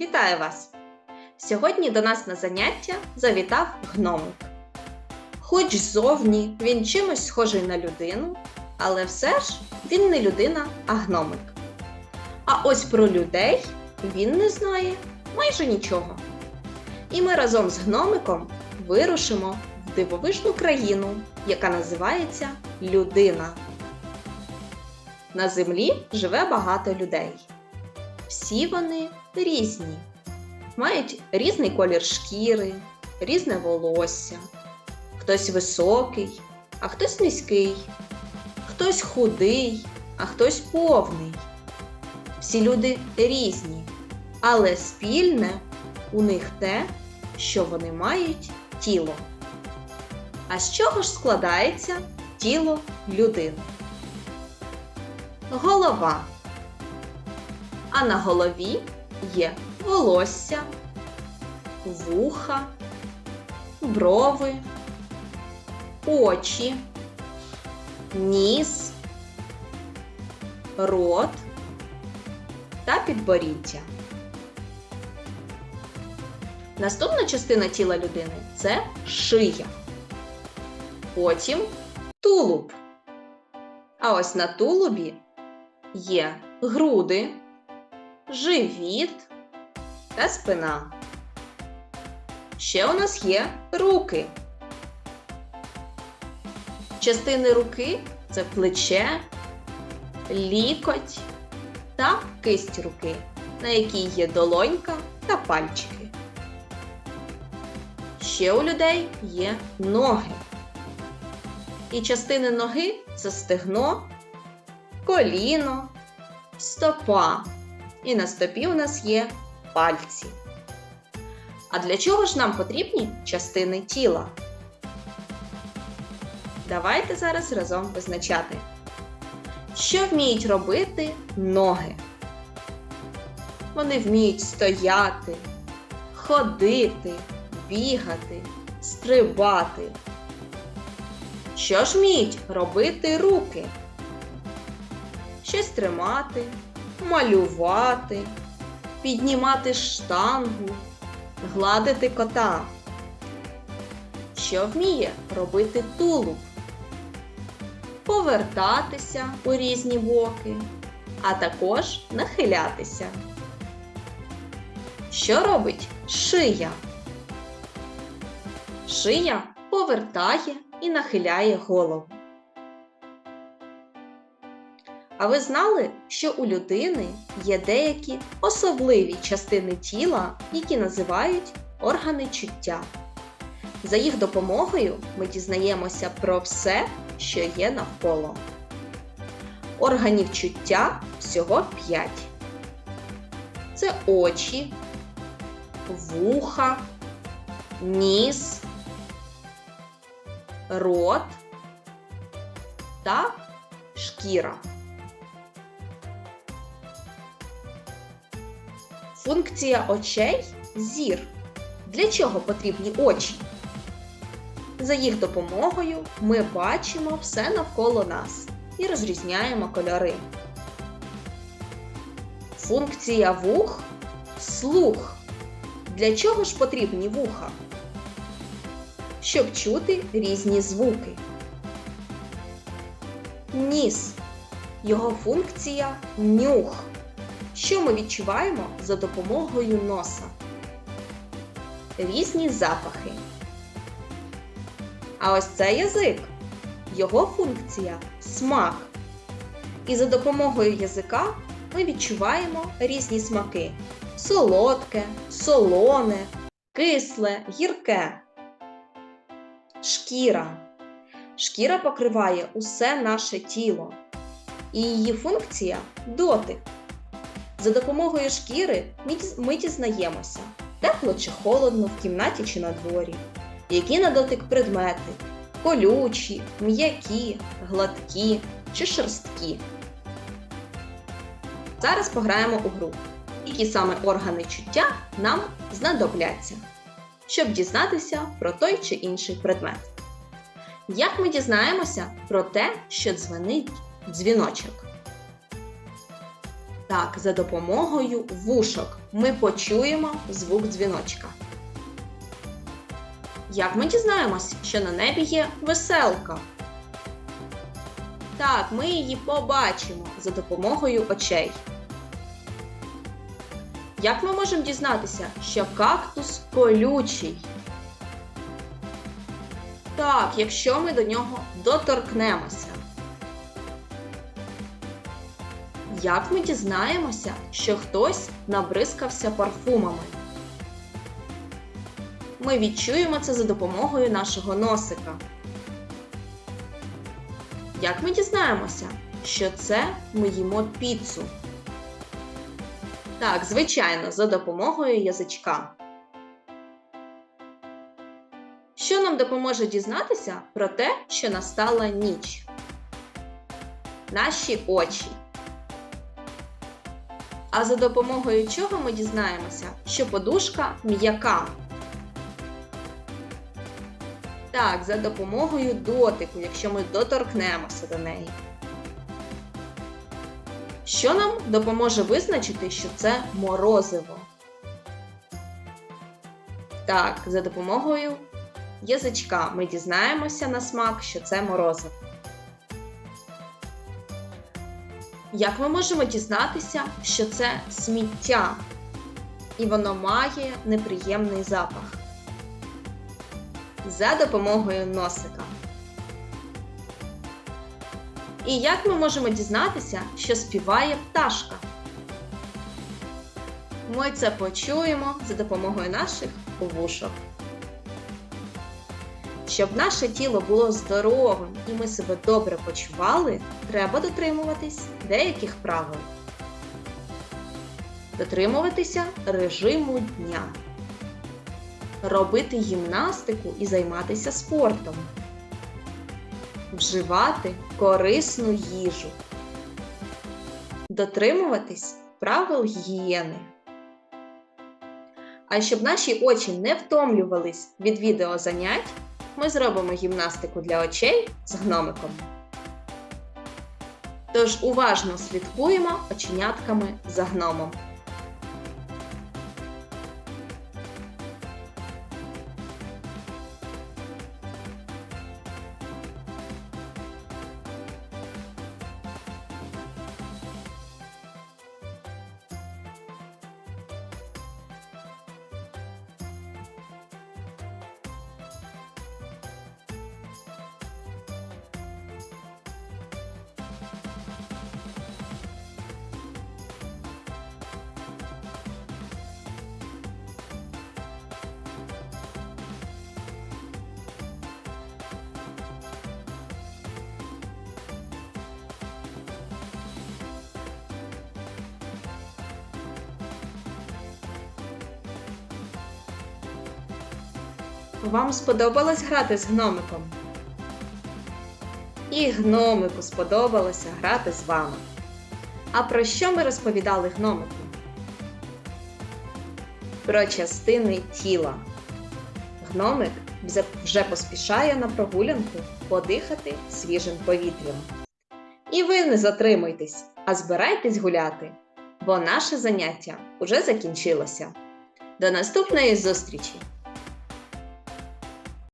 Вітаю вас! Сьогодні до нас на заняття завітав гномик. Хоч ззовні він чимось схожий на людину, але все ж він не людина, а гномик. А ось про людей він не знає майже нічого. І ми разом з гномиком вирушимо в дивовижну країну, яка називається Людина. На землі живе багато людей. Всі вони різні, мають різний колір шкіри, різне волосся. Хтось високий, а хтось низький, хтось худий, а хтось повний. Всі люди різні, але спільне у них те, що вони мають тіло. А з чого ж складається тіло людини? Голова. А на голові є волосся, вуха, брови, очі, ніс, рот та підборіддя. Наступна частина тіла людини це шия. Потім тулуб. А ось на тулубі є груди, живіт та спина. Ще у нас є руки. Частини руки це плече, лікоть та кисть руки, на якій є долонька та пальчики. Ще у людей є ноги. І частини ноги це стегно, коліно, стопа. І на стопі у нас є пальці. А для чого ж нам потрібні частини тіла? Давайте зараз разом визначати, що вміють робити ноги. Вони вміють стояти, ходити, бігати, стрибати. Що ж вміють робити руки? Щось тримати, малювати, піднімати штангу, гладити кота. Що вміє робити тулуб? Повертатися у різні боки, а також нахилятися. Що робить шия? Шия повертає і нахиляє голову. А ви знали, що у людини є деякі особливі частини тіла, які називають органи чуття. За їх допомогою ми дізнаємося про все, що є навколо. Органів чуття всього 5. Це очі, вуха, ніс, рот та шкіра. Функція очей зір. Для чого потрібні очі? За їх допомогою ми бачимо все навколо нас і розрізняємо кольори. Функція вух слух. Для чого ж потрібні вуха? Щоб чути різні звуки. Ніс. Його функція нюх. Що ми відчуваємо за допомогою носа? Різні запахи. А ось це язик. Його функція смак. І за допомогою язика ми відчуваємо різні смаки: солодке, солоне, кисле, гірке. Шкіра. Шкіра покриває усе наше тіло. І її функція дотик. За допомогою шкіри ми дізнаємося, тепло чи холодно в кімнаті чи на дворі, які на дотик предмети колючі, м'які, гладкі чи шерсткі. Зараз пограємо у гру, які саме органи чуття нам знадобляться, щоб дізнатися про той чи інший предмет. Як ми дізнаємося про те, що дзвонить дзвіночок? Так, за допомогою вушок ми почуємо звук дзвіночка. Як ми дізнаємось, що на небі є веселка? Так, ми її побачимо за допомогою очей. Як ми можемо дізнатися, що кактус колючий? Так, якщо ми до нього доторкнемося. Як ми дізнаємося, що хтось набризкався парфумами? Ми відчуємо це за допомогою нашого носика. Як ми дізнаємося, що це ми їмо піцу? Так, звичайно, за допомогою язичка. Що нам допоможе дізнатися про те, що настала ніч? Наші очі. А за допомогою чого ми дізнаємося, що подушка м'яка? Так, за допомогою дотику, якщо ми доторкнемося до неї. Що нам допоможе визначити, що це морозиво? Так, за допомогою язичка ми дізнаємося на смак, що це морозиво. Як ми можемо дізнатися, що це сміття, і воно має неприємний запах? За допомогою носика. І як ми можемо дізнатися, що співає пташка? Ми це почуємо за допомогою наших вушок. Щоб наше тіло було здоровим і ми себе добре почували, треба дотримуватись деяких правил. Дотримуватися режиму дня. Робити гімнастику і займатися спортом. Вживати корисну їжу. Дотримуватись правил гігієни. А щоб наші очі не втомлювались від відеозанять, ми зробимо гімнастику для очей з гномиком. Тож уважно слідкуємо оченятками за гномом. Вам сподобалось грати з гномиком? І гномику сподобалося грати з вами. А про що ми розповідали гномику? Про частини тіла. Гномик вже- поспішає на прогулянку подихати свіжим повітрям. І ви не затримуйтесь, а збирайтесь гуляти, бо наше заняття уже закінчилося. До наступної зустрічі!